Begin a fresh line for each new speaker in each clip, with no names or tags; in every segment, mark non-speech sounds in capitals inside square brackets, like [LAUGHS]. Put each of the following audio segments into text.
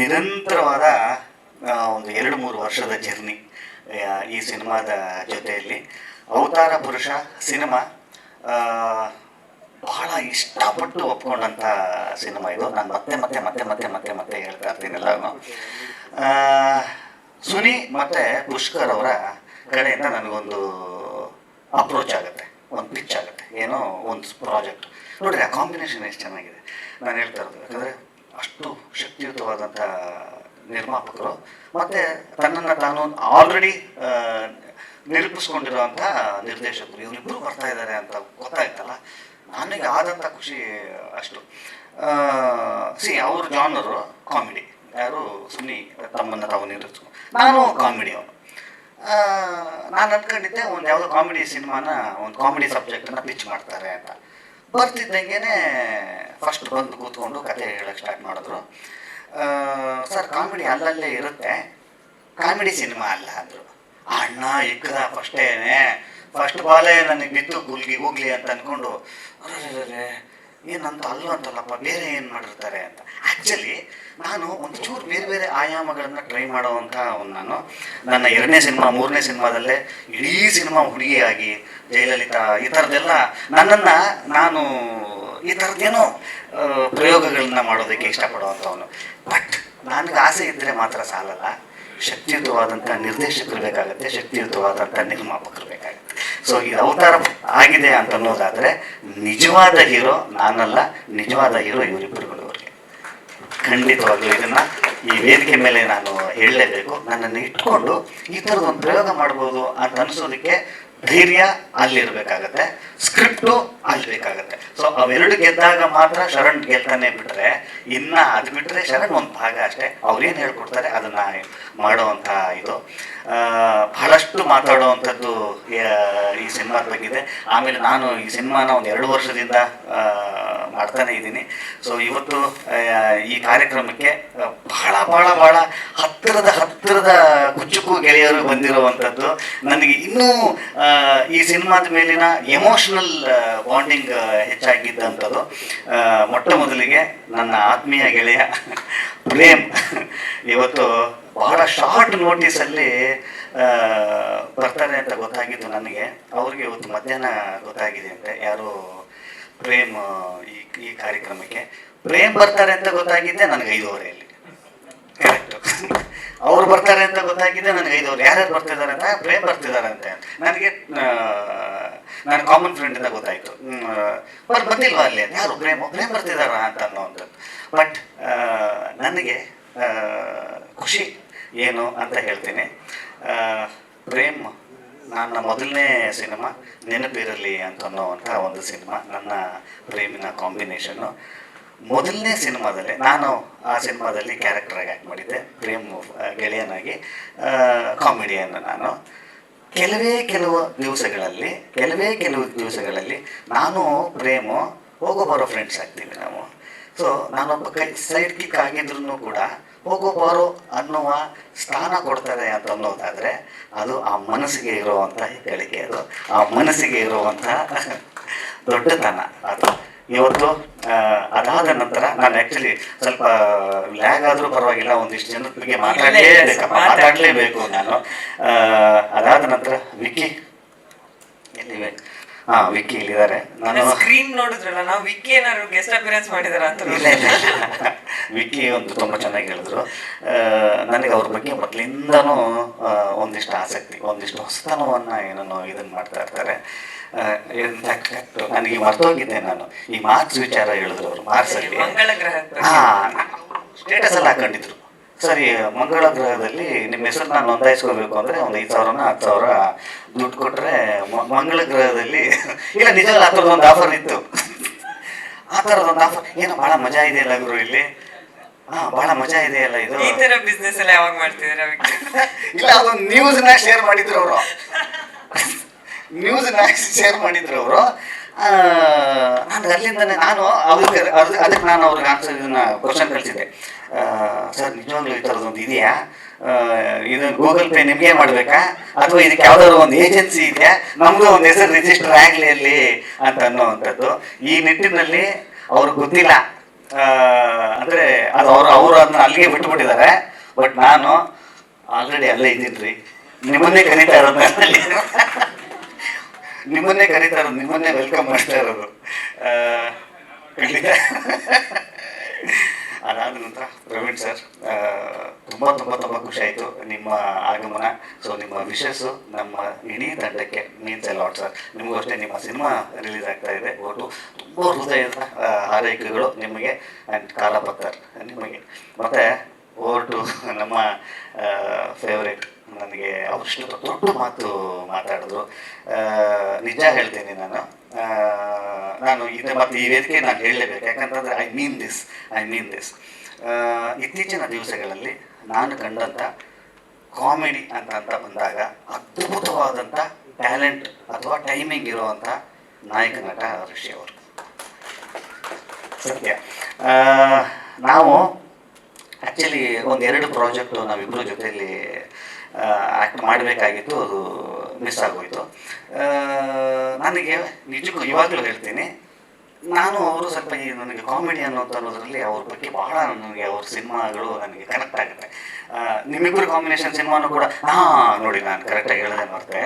ನಿರಂತರವಾದ ಒಂದು ಎರಡು ಮೂರು ವರ್ಷದ ಜರ್ನಿ ಈ ಸಿನಿಮಾದ ಜೊತೆಯಲ್ಲಿ. ಅವತಾರ ಪುರುಷ ಸಿನಿಮಾ ಬಹಳ ಇಷ್ಟಪಟ್ಟು ಒಪ್ಕೊಂಡಂಥ ಸಿನಿಮಾ ಇದು. ನಾನು ಮತ್ತೆ ಮತ್ತೆ ಮತ್ತೆ ಮತ್ತೆ ಮತ್ತೆ ಮತ್ತೆ ಹೇಳ್ತಾ ಇರ್ತೀನಿ ಎಲ್ಲಾನು ಸುನಿ ಮತ್ತು ಪುಷ್ಕರ್ ಅವರ ಕಡೆಯಿಂದ ನನಗೊಂದು ಅಪ್ರೋಚ್ ಆಗುತ್ತೆ, ಒಂದು ಪಿಚ್ ಆಗುತ್ತೆ, ಏನೋ ಒಂದು ಪ್ರಾಜೆಕ್ಟ್. ನೋಡಿರಿ, ಆ ಕಾಂಬಿನೇಷನ್ ಎಷ್ಟು ಚೆನ್ನಾಗಿದೆ. ನಾನು ಹೇಳ್ತಾ ಇರೋದು, ಯಾಕಂದರೆ ಅಷ್ಟು ಶಕ್ತಿಯುತವಾದಂಥ ನಿರ್ಮಾಪಕರು. ಮತ್ತು ತನ್ನನ್ನು ತಾನು ಆಲ್ರೆಡಿ ನಿರೂಪಿಸ್ಕೊಂಡಿರುವಂಥ ನಿರ್ದೇಶಕರು. ಇವರಿಬ್ಬರು ಬರ್ತಾ ಇದ್ದಾರೆ ಅಂತ ಗೊತ್ತಾಯ್ತಲ್ಲ. ನನಗೆ ಆದಂಥ ಖುಷಿ ಅಷ್ಟು. ಸಿ ಅವ್ರ ಜಾನರು ಕಾಮಿಡಿ ಯಾರು? ಸುನಿ ತಮ್ಮನ್ನು ತಾವು ನಿರೂಪಿಸ್ಕೊಂಡು ನಾನು ಕಾಮಿಡಿ ಅವನು. ನಾನು ಅನ್ಕೊಂಡಿದ್ದೆ ಒಂದು ಯಾವುದೋ ಕಾಮಿಡಿ ಸಿನಿಮಾನ ಒಂದು ಕಾಮಿಡಿ ಸಬ್ಜೆಕ್ಟನ್ನು ಪಿಚ್ ಮಾಡ್ತಾರೆ ಅಂತ. ಬರ್ತಿದ್ದಂಗೆ ಫಸ್ಟ್ ಬಂದು ಕೂತ್ಕೊಂಡು ಕತೆ ಹೇಳಕ್ಕೆ ಸ್ಟಾರ್ಟ್ ಮಾಡಿದ್ರು. ಸರ್ ಕಾಮಿಡಿ ಅಲ್ಲಲ್ಲೇ ಇರುತ್ತೆ. ಕಾಮಿಡಿ ಸಿನಿಮಾ ಅಲ್ಲ ಅಂದರು. ಅಣ್ಣ ಇಕ್ಕದ ಫಸ್ಟೇನೆ ಫಸ್ಟ್ ಬಾಲೇ ನನಗೆ ಬಿತ್ತು, ಗುಲ್ಗಿ ಹೋಗ್ಲಿ ಅಂತ ಅಂದ್ಕೊಂಡು ಅರೆ ಏನಂತ ಅಲ್ಲೂ ಅಂತಲ್ಲಪ್ಪ, ಬೇರೆ ಏನು ಮಾಡಿರ್ತಾರೆ ಅಂತ. ಆ್ಯಕ್ಚುಲಿ ನಾನು ಒಂದು ಚೂರು ಬೇರೆ ಬೇರೆ ಆಯಾಮಗಳನ್ನು ಟ್ರೈ ಮಾಡುವಂತಹ ಒಂದು ನಾನು. ನನ್ನ ಎರಡನೇ ಸಿನಿಮಾ, ಮೂರನೇ ಸಿನಿಮಾದಲ್ಲೇ ಇಡೀ ಸಿನಿಮಾ ಹುಡುಗಿಯಾಗಿ, ಜಯಲಲಿತಾ, ಈ ಥರದ್ದೆಲ್ಲ ನನ್ನನ್ನು ನಾನು ಈ ಥರದ್ದೇನೋ ಪ್ರಯೋಗಗಳನ್ನ ಮಾಡೋದಕ್ಕೆ ಇಷ್ಟಪಡುವಂಥವನು ಬಟ್ ನನಗೆ ಆಸೆ ಇದ್ದರೆ ಮಾತ್ರ ಸಾಲಲ್ಲ. ಶಕ್ತಿಯುತವಾದಂಥ ನಿರ್ದೇಶಕರು ಬೇಕಾಗುತ್ತೆ ಶಕ್ತಿಯುತವಾದಂಥ ನಿರ್ಮಾಪಕರು ಬೇಕಾಗುತ್ತೆ. ಸೊ ಯಾವ ಅವತಾರ ಆಗಿದೆ ಅಂತ ಅನ್ನೋದಾದರೆ ನಿಜವಾದ ಹೀರೋ ನಾನಲ್ಲ, ನಿಜವಾದ ಹೀರೋ ಇವರಿಬ್ಬರುಗಳು ಅವ್ರಿಗೆ ಖಂಡಿತವಾಗ್ಲೂ ಇದನ್ನ ಈ ವೇದಿಕೆ ಮೇಲೆ ನಾನು ಹೇಳಲೇಬೇಕು. ನನ್ನನ್ನು ಇಟ್ಕೊಂಡು ಈ ಥರದ ಒಂದು ಪ್ರಯೋಗ ಮಾಡ್ಬೋದು ಅಂತ ಅನಿಸೋದಕ್ಕೆ ಧೈರ್ಯ ಅಲ್ಲಿರ್ಬೇಕಾಗತ್ತೆ, ಸ್ಕ್ರಿಪ್ಟು ಅಲ್ಲಿ ಬೇಕಾಗತ್ತೆ ಸೊ ಅವೆರಡು ಗೆದ್ದಾಗ ಮಾತ್ರ ಶರಣ್ ಗೆಲ್ತಾನೆ ಬಿಟ್ರೆ, ಇನ್ನ ಅದ್ ಬಿಟ್ರೆ ಶರಣ್ ಒಂದು ಭಾಗ ಅಷ್ಟೇ. ಅವ್ರೇನು ಹೇಳ್ಕೊಡ್ತಾರೆ ಅದನ್ನ ಮಾಡುವಂತ ಇದು. ಬಹಳಷ್ಟು ಮಾತಾಡುವಂಥದ್ದು ಈ ಸಿನಿಮಾದ ಬಗ್ಗಿದೆ ಆಮೇಲೆ ನಾನು ಈ ಸಿನಿಮಾನ ಒಂದು ಎರಡು ವರ್ಷದಿಂದ ಮಾಡ್ತಾನೆ ಇದ್ದೀನಿ. ಸೊ ಇವತ್ತು ಈ ಕಾರ್ಯಕ್ರಮಕ್ಕೆ ಬಹಳ ಬಹಳ ಬಹಳ ಹತ್ತಿರದ ಹತ್ತಿರದ ಕುಚ್ಚುಕು ಗೆಳೆಯರು ಬಂದಿರುವಂಥದ್ದು ನನಗೆ ಇನ್ನೂ ಈ ಸಿನಿಮಾದ ಮೇಲಿನ ಎಮೋಷನಲ್ ಬಾಂಡಿಂಗ್ ಹೆಚ್ಚಾಗಿದ್ದಂಥದ್ದು. ಮೊಟ್ಟ ಮೊದಲಿಗೆ ನನ್ನ ಆತ್ಮೀಯ ಗೆಳೆಯ ಪ್ರೇಮ್ ಇವತ್ತು ಬಹಳ ಶಾರ್ಟ್ ನೋಟಿಸಲ್ಲಿ ಬರ್ತಾರೆ ಅಂತ ಗೊತ್ತಾಗಿದ್ದು ನನಗೆ. ಅವ್ರಿಗೆ ಇವತ್ತು ಮಧ್ಯಾಹ್ನ ಗೊತ್ತಾಗಿದೆ ಅಂತ ಯಾರು ಪ್ರೇಮ್ ಈ ಕಾರ್ಯಕ್ರಮಕ್ಕೆ. ಪ್ರೇಮ್ ಬರ್ತಾರೆ ಅಂತ ಗೊತ್ತಾಗಿದ್ದೆ ನನಗೆ ಐದೂವರೆಯಲ್ಲಿ ಅವ್ರು ಬರ್ತಾರೆ ಅಂತ ಗೊತ್ತಾಗಿದೆ, ನನಗೆ ಐದವ್ರು ಯಾರ್ಯಾರು ಬರ್ತಿದ್ದಾರೆ ಅಂತ, ಪ್ರೇಮ್ ಬರ್ತಿದ್ದಾರೆ ಅಂತ. ನನಗೆ ನನ್ನ ಕಾಮನ್ ಫ್ರೆಂಡಿಂದ ಗೊತ್ತಾಯ್ತು. ಬರ್ ಬಂದಿಲ್ವಾ ಅಲ್ಲಿ ಯಾರು, ಪ್ರೇಮ್? ಪ್ರೇಮ್ ಬರ್ತಿದಾರ ಅಂತ ಅನ್ನೋವಂಥದ್ದು ಬಟ್ ನನಗೆ ಖುಷಿ ಏನು ಅಂತ ಹೇಳ್ತೀನಿ. ಪ್ರೇಮ್ ನನ್ನ ಮೊದಲನೇ ಸಿನಿಮಾ, ನೆನಪಿರಲಿ ಅಂತ ಅನ್ನೋವಂಥ ಒಂದು ಸಿನಿಮಾ, ನನ್ನ ಪ್ರೇಮಿನ ಕಾಂಬಿನೇಷನ್ನು ಮೊದಲನೇ ಸಿನಿಮಾದಲ್ಲಿ, ನಾನು ಆ ಸಿನಿಮಾದಲ್ಲಿ ಕ್ಯಾರೆಕ್ಟರಾಗಿ ಆ್ಯಕ್ಟ್ ಮಾಡಿದ್ದೆ, ಪ್ರೇಮ್ ಗೆಳೆಯನಾಗಿ ಕಾಮಿಡಿಯನ್ ನಾನು. ಕೆಲವೇ ಕೆಲವು ದಿವಸಗಳಲ್ಲಿ, ಕೆಲವೇ ಕೆಲವು ದಿವಸಗಳಲ್ಲಿ ನಾನು, ಪ್ರೇಮು ಹೋಗೋ ಬರೋ ಫ್ರೆಂಡ್ಸ್ ಆಗ್ತೀವಿ ನಾವು. ಸೊ ನಾನೊಬ್ಬ ಕೈ ಸೈಡ್ ಕಿಕ್ ಆಗಿದ್ರು ಕೂಡ ಹೋಗೋ ಬರೋ ಅನ್ನುವ ಸ್ಥಾನ ಕೊಡ್ತಾರೆ ಅಂತ ಅನ್ನೋದಾದರೆ, ಅದು ಆ ಮನಸ್ಸಿಗೆ ಇರುವಂಥ ಹೇಳಿಕೆ ಅದು ಆ ಮನಸ್ಸಿಗೆ ಇರುವಂಥ [LAUGHS] ದೊಡ್ಡತನ ಅದು. ಇವತ್ತು ಅದಾದ ನಂತರ ನಾನು ಆಕ್ಚುಲಿ ಸ್ವಲ್ಪ ಲ್ಯಾಗ್ ಆದರೂ ಪರವಾಗಿಲ್ಲ ಒಂದಿಷ್ಟು ಜನರ ಬಗ್ಗೆ ಮಾತಾಡಲೇಬೇಕಪ್ಪ ಮಾತಾಡಲೇಬೇಕು ನಾನು. ಆ, ಅದಾದ ನಂತರ ವಿಕ್ಕಿ ಎಲ್ಲಿವೆ? ಹಾ ವಿಕ್ಕಿ ಇಲ್ಲಿದ್ದಾರೆ ನಾನು
ಸ್ಕ್ರೀನ್ ನೋಡಿದ್ರಲ್ಲ ನಾವು ವಿಕ್ಕಿ ಏನಾದ್ರು ಗೆಸ್ಟ್ ಅಪಿಯರೆನ್ಸ್ ಮಾಡಿದಾರ ಅಂತ
ಇಲ್ಲ ಇಲ್ಲ. ವಿಕ್ಕಿ ಒಂದು ತುಂಬ ಚೆನ್ನಾಗಿ ಹೇಳಿದ್ರು. ನನಗೆ ಅವ್ರ ಬಗ್ಗೆ ಮೊದಲಿಂದನೂ ಒಂದಿಷ್ಟು ಆಸಕ್ತಿ ಒಂದಿಷ್ಟು ಹೊಸತನವನ್ನು ಏನೋ ಇದನ್ನು ಮಾಡ್ತಾ ಇರ್ತಾರೆ. ನನಗೆ ಮರ್ತೋಗಿದ್ದೆ ನಾನು. ಈ ಮಾರ್ಕ್ಸ್ ವಿಚಾರ ಹೇಳಿದ್ರು ಅವರು
ಗ್ರಹದ ಬಗ್ಗೆ.
ಸ್ಟೇಟಸ್ ಎಲ್ಲ ಹಾಕೊಂಡಿದ್ರು. ಸರಿ ಮಂಗಳ ಗ್ರಹದಲ್ಲಿ ನಿಮ್ಮ ಹೆಸರು ನಾನು ನೋಂದಾಯಿಸ್ಕೋಬೇಕು ಅಂದ್ರೆ ಒಂದು ಐದು ಸಾವಿರನ ಹತ್ತು ಸಾವಿರ ದುಡ್ಡು ಕೊಟ್ರೆ ಮಂಗಳ ಗ್ರಹದಲ್ಲಿ [LAUGHS] ಇಲ್ಲ ನಿಜವಲ್ಲ ಆ ಥರದ ಒಂದು ಆಫರ್ ಇತ್ತು. ಆ ಥರದೊಂದು ಆಫರ್ ಏನು ಭಾಳ ಮಜಾ ಇದೆಯಲ್ಲ ಗುರು ಇಲ್ಲಿ? ಹಾ ಬಹಳ ಮಜಾ ಇದೆ ಅಲ್ಲ ಇದು.
ಈ ತರ ಬಿಸ್ನೆಸ್ ಎಲ್ಲ ಯಾವಾಗ ಮಾಡ್ತಿದ್ದೀರಾ [LAUGHS] ವಿಕ್ಕಿ
ಇಲ್ಲ ಅದೊಂದು ನ್ಯೂಸ್ನ ಶೇರ್ ಮಾಡಿದ್ರು ಅವರು. ನ್ಯೂಸ್ನ ಶೇರ್ ಮಾಡಿದ್ರು ಅವರು. ನಾನು ಅಲ್ಲಿಂದ ನಾನು ಅವ್ರಿಗೆ ಅದ್- ಅದಕ್ಕೆ ನಾನು ಅವ್ರಿಗೆ ಆನ್ಸರ್ ಇದನ್ನ ಕ್ವಶನ್ ಕಳಿಸಿದ್ದೆ. ಸರ್, ನಿಜವಾಗ್ಲೂ ಈ ಥರದೊಂದು ಇದೆಯಾ? ಇದು ಗೂಗಲ್ ಪೇ ನಿಮಗೆ ಮಾಡಬೇಕಾ? ಅಥವಾ ಇದಕ್ಕೆ ಯಾವ್ದಾದ್ರು ಒಂದು ಏಜೆನ್ಸಿ ಇದೆಯಾ? ನಮ್ದು ಒಂದು ಹೆಸರು ರಿಜಿಸ್ಟರ್ ಆಗಲಿ ಅಲ್ಲಿ ಅಂತ ಅನ್ನೋವಂಥದ್ದು. ಈ ನಿಟ್ಟಿನಲ್ಲಿ ಅವ್ರಿಗೆ ಗೊತ್ತಿಲ್ಲ. ಅಂದ್ರೆ ಅದು ಅವರು ಅವರು ಅದನ್ನ ಅಲ್ಲಿಗೆ ಬಿಟ್ಬಿಟ್ಟಿದ್ದಾರೆ. ಬಟ್ ನಾನು ಆಲ್ರೆಡಿ ಅಲ್ಲೇ ಇದ್ದೀನಿ ನಿಮ್ಮನ್ನೇ ಕರೀತಾ ಇರೋದು. ನಿಮ್ಮನ್ನೇ ಕರೀತಾರ ನಿಮ್ಮನ್ನೇ ವೆಲ್ಕಮ್ ಮಾಡ್ತಾ ಇರೋದು. ಖಂಡಿತ. ಅದಾದ ನಂತರ ಪ್ರವೀಣ್ ಸರ್ ತುಂಬ ತುಂಬ ತುಂಬ ಖುಷಿ ಆಯ್ತು ನಿಮ್ಮ ಆಗಮನ. ಸೊ ನಿಮ್ಮ ವಿಶಸ್ಸು ನಮ್ಮ ಇಡೀ ತಂಡಕ್ಕೆ ಮೀನ್ಸ್ ಲಾಟ್ ಸರ್ ನಿಮಗೂ ಅಷ್ಟೇ ನಿಮ್ಮ ಸಿನಿಮಾ ರಿಲೀಸ್ ಆಗ್ತಾ ಇದೆ. ಒಟ್ಟು ತುಂಬ ಹೃದಯದ ಆರೈಕೆಗಳು ನಿಮಗೆ ಆ್ಯಂಡ್ ಕಾಲಪತ್ತರ್ ನಿಮಗೆ. ಮತ್ತು ಓವರ್ ಟು ನಮ್ಮ ಫೇವ್ರೇಟ್ ನನಗೆ ಅವರಿಷ್ಟು ದೊಡ್ಡ ಮಾತು ಮಾತಾಡಿದ್ರು ನಿಜ ಹೇಳ್ತೀನಿ ನಾನು. ನಾನು ಇದು ಮತ್ತು ಈ ವೇದಿಕೆ ನಾನು ಹೇಳಲೇಬೇಕು. ಯಾಕಂತಂದರೆ I mean this I mean this ಇತ್ತೀಚಿನ ದಿವಸಗಳಲ್ಲಿ ನಾನು ಕಂಡಂಥ ಕಾಮಿಡಿ ಅಂತ ಅಂತ ಬಂದಾಗ ಅದ್ಭುತವಾದಂಥ ಟ್ಯಾಲೆಂಟ್ ಅಥವಾ ಟೈಮಿಂಗ್ ಇರುವಂಥ ನಾಯಕ ನಟ ಋಷಿ ಅವರು. ಸತ್ಯ. ನಾವು ಆ್ಯಕ್ಚುಲಿ ಒಂದೆರಡು ಪ್ರಾಜೆಕ್ಟು ನಾವಿಬ್ಬರ ಜೊತೆಯಲ್ಲಿ ಆ್ಯಕ್ಟ್ ಮಾಡಬೇಕಾಗಿತ್ತು, ಅದು ಮಿಸ್ ಆಗೋಯ್ತು. ನನಗೆ ನಿಜಕ್ಕೂ ಇವಾಗಲೂ ಹೇಳ್ತೀನಿ, ನಾನು ಅವರು ಸ್ವಲ್ಪ ಈ ನನಗೆ ಕಾಮಿಡಿ ಅನ್ನೋದು ಅನ್ನೋದ್ರಲ್ಲಿ ಅವ್ರ ಬಗ್ಗೆ ಬಹಳ ನನಗೆ ಅವ್ರ ಸಿನಿಮಾಗಳು ನನಗೆ ಕನೆಕ್ಟ್ ಆಗುತ್ತೆ. ನಿಮ್ಮಿಬ್ಬರು ಕಾಂಬಿನೇಷನ್ ಸಿನಿಮಾನು ಕೂಡ, ಹಾಂ, ನೋಡಿ ನಾನು ಕರೆಕ್ಟಾಗಿ ಹೇಳಿದೆ ಮತ್ತೆ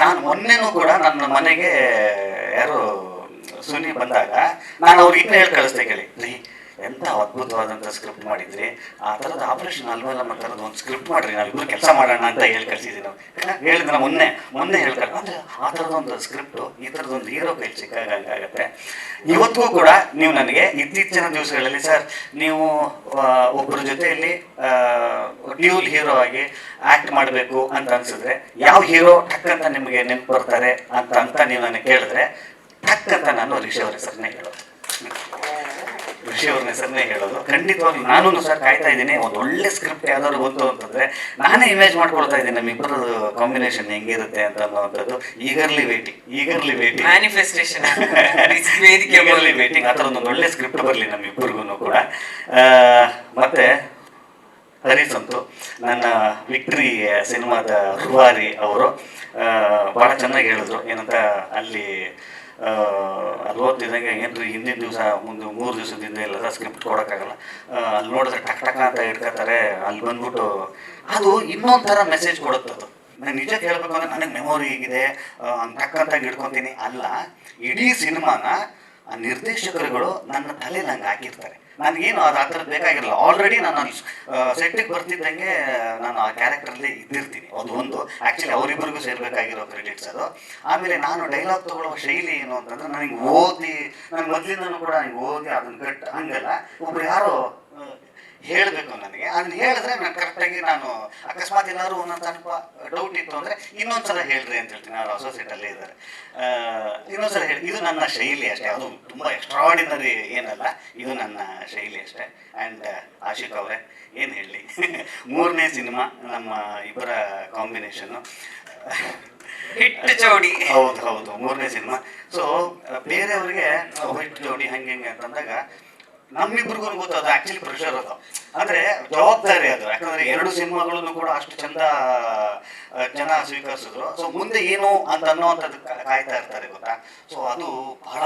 ನಾನು ಮೊನ್ನೆನೂ ಕೂಡ ನನ್ನ ಮನೆಗೆ ಯಾರು ಸುನಿ ಬಂದಾಗ, ನಾನು ಅವ್ರಿಗೆ ಹೇಳಿ ಕಳಿಸ್ದೆ ಕೇಳಿ ಎಂಥ ಅದ್ಭುತವಾದಂಥ ಸ್ಕ್ರಿಪ್ಟ್ ಮಾಡಿದ್ರಿ? ಆ ಥರದ ಆಪರೇಷನ್ ಅಲ್ವಲ್ಲಮ್ಮ ಥರದ ಒಂದು ಸ್ಕ್ರಿಪ್ಟ್ ಮಾಡ್ರಿ ನಾವಿಬ್ಬರು ಕೆಲಸ ಮಾಡೋಣ ಅಂತ ಹೇಳಿ ಕಳಿಸಿದ್ವಿ ನಾವು. ಹೇಳಿದ್ರೆ ನಾವು ಮೊನ್ನೆ ಮೊನ್ನೆ ಹೇಳ್ತಾರೆ. ಅಂದ್ರೆ ಆ ಥರದೊಂದು ಸ್ಕ್ರಿಪ್ಟು ಈ ಥರದೊಂದು ಹೀರೋ ಕೈ ಸಿಕ್ಕಾಗಂಗಾಗತ್ತೆ ಇವತ್ತಿಗೂ ಕೂಡ ನೀವು ನನಗೆ ಇತ್ತೀಚಿನ ದಿವಸಗಳಲ್ಲಿ ಸರ್ ನೀವು ಒಬ್ಬರ ಜೊತೆಯಲ್ಲಿ ಡ್ಯೂಲ್ ಹೀರೋ ಆಗಿ ಆಕ್ಟ್ ಮಾಡಬೇಕು ಅಂತ ಅನ್ಸಿದ್ರೆ, ಯಾವ ಹೀರೋ ಟಕ್ ಅಂತ ನಿಮಗೆ ನೆನಪು ಬರ್ತಾರೆ ಅಂತ ಅಂತ ನೀವು ನನಗೆ ಕೇಳಿದ್ರೆ, ಟಕ್ ಅಂತ ನಾನು ರಿಷಿ ಅವರ ಸರ್ನೇ ಹೇಳೋದು. ಋಷಿ ಹೆಸರನ್ನೇ ಹೇಳೋದು. ಖಂಡಿತವಾಗ್ಲೂ ನಾನು ಸರ್ ಕಾಯ್ತಾ ಇದ್ದೀನಿ. ಒಂದು ಒಳ್ಳೆ ಸ್ಕ್ರಿಪ್ಟ್ ಯಾವ್ದಾದ್ರು ಬಂತು ಅಂತಂದ್ರೆ ನಾನೇ ಇಮೇಜ್ ಮಾಡ್ಕೊಳ್ತಾ ಇದ್ದೀನಿ ನಮ್ಮಿಬ್ಬರ ಕಾಂಬಿನೇಷನ್ ಹೆಂಗಿರುತ್ತೆ ಅಂತ ಅನ್ನೋವಂಥದ್ದು. Eagerly waiting eagerly [LAUGHS] waiting
manifestation
eagerly waiting ಆ ಥರ ಒಂದು ಒಳ್ಳೆ ಸ್ಕ್ರಿಪ್ಟ್ ಬರಲಿ ನಮ್ಮಿಬ್ಬರಿಗೂ ಕೂಡ. ಮತ್ತೆ ಹರೀಶ್ ಅಂತು ನನ್ನ ವಿಕ್ಟ್ರಿ ಸಿನಿಮಾದ ರುವಾರಿ ಅವರು ಬಹಳ ಚೆನ್ನಾಗಿ ಹೇಳಿದ್ರು. ಏನಂತ ಅಲ್ಲಿ ಅಲ್ಲಿ ಓದ್ತಿದ್ದಂಗೆ ರೀ ಹಿಂದಿನ ದಿವಸ ಒಂದು ಮೂರು ದಿವಸದಿಂದ ಎಲ್ಲ ಸ್ಕ್ರಿಪ್ಟ್ ಕೊಡೋಕ್ಕಾಗಲ್ಲ. ಅಲ್ಲಿ ನೋಡಿದ್ರೆ ಟಕ್ ಟಕ್ ಅಂತ ಇಟ್ಕೋತಾರೆ ಅಲ್ಲಿ ಬಂದ್ಬಿಟ್ಟು ಅದು ಇನ್ನೊಂಥರ ಮೆಸೇಜ್ ಕೊಡುತ್ತದು ನಾನು ನಿಜ ಹೇಳ್ಬೇಕು ಅಂದ್ರೆ ನನಗೆ ಮೆಮೊರಿ ಹೀಗಿದೆ ಟಕ್ ಅಂತ ಇಟ್ಕೊತೀನಿ ಅಲ್ಲ, ಇಡೀ ಸಿನಿಮಾನ ನಿರ್ದೇಶಕರುಗಳು ನನ್ನ ತಲೆಯಲ್ಲಿ ನಂಗೆ ಹಾಕಿರ್ತಾರೆ. ನನಗೇನು ಅದು ಆ ಥರದ್ದು ಬೇಕಾಗಿರಲ್ಲ. ಆಲ್ರೆಡಿ ನಾನು ಸೆಟ್ಟಿಗೆ ಬರ್ತಿದ್ದಂಗೆ ನಾನು ಆ ಕ್ಯಾರೆಕ್ಟರ್ಲಿ ಇದ್ದಿರ್ತೀನಿ. ಅದು ಒಂದು. ಆ್ಯಕ್ಚುಲಿ ಅವರಿಬ್ಬರಿಗೂ ಸೇರ್ಬೇಕಾಗಿರೋ ಕ್ರೆಡಿಟ್ಸ್ ಅದು. ಆಮೇಲೆ ನಾನು ಡೈಲಾಗ್ ತಗೊಳ್ಳುವ ಶೈಲಿ ಏನು ಅಂತಂದ್ರೆ ನನಗೆ ಓದಿ ನನ್ನ ಮೊದಲಿಂದನೂ ಕೂಡ ನನಗೆ ಓದಿ ಅದನ್ನ ಕಟ್ ಹಂಗಲ್ಲ. ಒಬ್ರು ಯಾರೋ ಆ, ಹೇಳಬೇಕು ನನಗೆ. ಅದನ್ನ ಹೇಳಿದ್ರೆ ನಾನು ಕರೆಕ್ಟಾಗಿ ನಾನು ಅಕಸ್ಮಾತ್ ಏನಾದ್ರು ಒಂದೊಂದು ಸ್ವಲ್ಪ ಡೌಟ್ ಇತ್ತು ಅಂದರೆ ಇನ್ನೊಂದ್ಸಲ ಹೇಳ್ರಿ ಅಂತ ಹೇಳ್ತೀನಿ. ಅವ್ರು ಅಸೋಸಿಯೇಟಲ್ಲೇ ಇದ್ದಾರೆ. ಇನ್ನೊಂದ್ಸಲ ಹೇಳಿ ಇದು ನನ್ನ ಶೈಲಿ ಅಷ್ಟೇ. ಅದು ತುಂಬಾ ಎಕ್ಸ್ಟ್ರಾಡಿನರಿ ಏನಲ್ಲ ಇದು ನನ್ನ ಶೈಲಿ ಅಷ್ಟೇ. ಅಂಡ್ ಆಶಿಕ್ ಅವರೇ ಏನು ಹೇಳಿ. [LAUGHS] ಮೂರನೇ ಸಿನಿಮಾ ನಮ್ಮ ಇಬ್ಬರ ಕಾಂಬಿನೇಷನ್ನು
ಹಿಟ್ ಜೋಡಿ.
ಹೌದು ಹೌದು ಮೂರನೇ ಸಿನಿಮಾ. ಸೊ ಬೇರೆಯವರಿಗೆ ಹಿಟ್ ಜೋಡಿ ಹಂಗೆ ಹಿಂಗೆ ಅಂತಂದಾಗ ನಮ್ಮಿಬ್ರಿಗೂ ಗೊತ್ತದ ಆಕ್ಚುಲಿ ಪ್ರೆಷರ್ ಅದು. ಅಂದ್ರೆ ಜವಾಬ್ದಾರಿ ಅದು. ಯಾಕಂದ್ರೆ ಎರಡು ಸಿನಿಮಾಗಳನ್ನು ಕೂಡ ಅಷ್ಟು ಚಂದ ಜನ ಸ್ವೀಕರಿಸಿದ್ರು. ಸೊ ಮುಂದೆ ಏನು ಅಂತ ಅನ್ನೋವಂಥದ್ದು ಕಾಯ್ತಾ ಇರ್ತಾರೆ ಗೊತ್ತಾ? ಸೊ ಅದು ಬಹಳ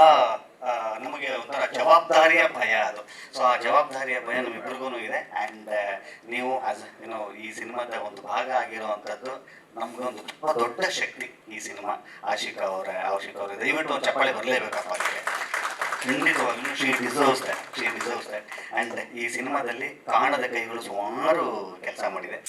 ನಮಗೆ ಒಂಥರ ಜವಾಬ್ದಾರಿಯ ಭಯ ಅದು. ಸೊ ಆ ಜವಾಬ್ದಾರಿಯ ಭಯ ನಮ್ಮಿಬ್ರಿಗೂ ಇದೆ. ಆ್ಯಂಡ್ ನೀವು ಆಸ್ ಏನೋ ಈ ಸಿನಿಮಾದ ಒಂದು ಭಾಗ ಆಗಿರುವಂಥದ್ದು ನಮಗೊಂದು ತುಂಬ ದೊಡ್ಡ ಶಕ್ತಿ ಈ ಸಿನಿಮಾ. ಆಶಿಕ್ ಅವರ, ಆಶಿಕ ಅವರ ದಯವಿಟ್ಟು ಒಂದು ಚಪ್ಪಾಳೆ ಬರಲೇಬೇಕಪ್ಪ ಖಂಡಿತವಾಗ್ಲೂ she deserves that she deserves that and ಈ ಸಿನಿಮಾದಲ್ಲಿ ಕಾಣದ ಕೈಗಳು ಸುಮಾರು ಕೆಲಸ ಮಾಡಿದೆ